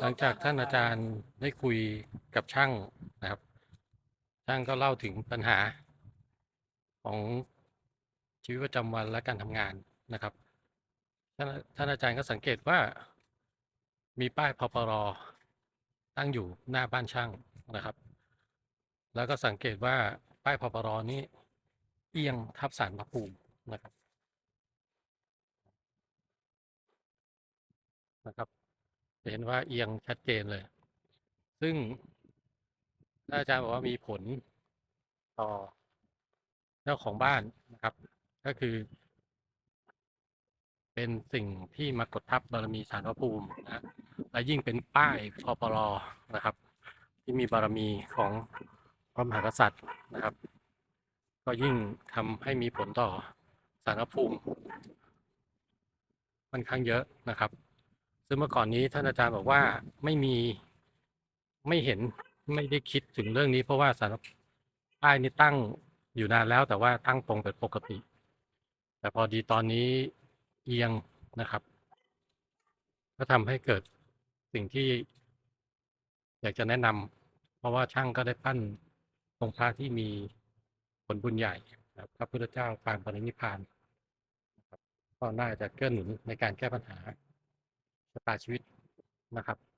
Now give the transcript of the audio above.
หลังจากท่านอาจารย์ได้คุยกับช่างนะครับ ช่างก็เล่าถึงปัญหาของชีวิตประจำวันและการทำงานนะครับท่านท่านอาจารย์ก็สังเกตว่า มีป้ายพปรตั้งอยู่หน้าบ้านช่างนะครับ แล้วก็สังเกตว่าป้ายพปรนี้ เอียงทับสารพระภูมินะครับนะครับ เห็นว่าเอียงชัดเจนเลย ซึ่งท่าอาจารย์บอกว่ามีผลต่อเจ้าของบ้านนะครับ ก็คือ เป็นสิ่งที่มากดทับบารมีสารพระภูมินะและยิ่งเป็นป้ายพปรนะครับ ที่มีบารมีของพระมหากษัตริย์นะครับ ก็ยิ่งทำให้มีผลต่อสารภูมิค่อนข้างเยอะนะครับ ซึ่งเมื่อก่อนนี้ท่านอาจารย์บอกว่าไม่มีไม่เห็นไม่ได้คิดถึงเรื่องนี้ เพราะว่าสารป้ายนี้ตั้งอยู่นานแล้ว แต่ว่าตั้งตรงเป็นปกติ แต่พอดีตอนนี้เอียงนะครับ ก็ทำให้เกิดสิ่งที่ อยากจะแนะนำเพราะว่าช่างก็ได้ปั้นองค์พระที่มีผลบุญใหญ่นะครับพระพุทธเจ้าปางปรินิพานก็น่าจะเกื้อหนุนในการแก้ปัญหา ชะตาชีวิตนะครับ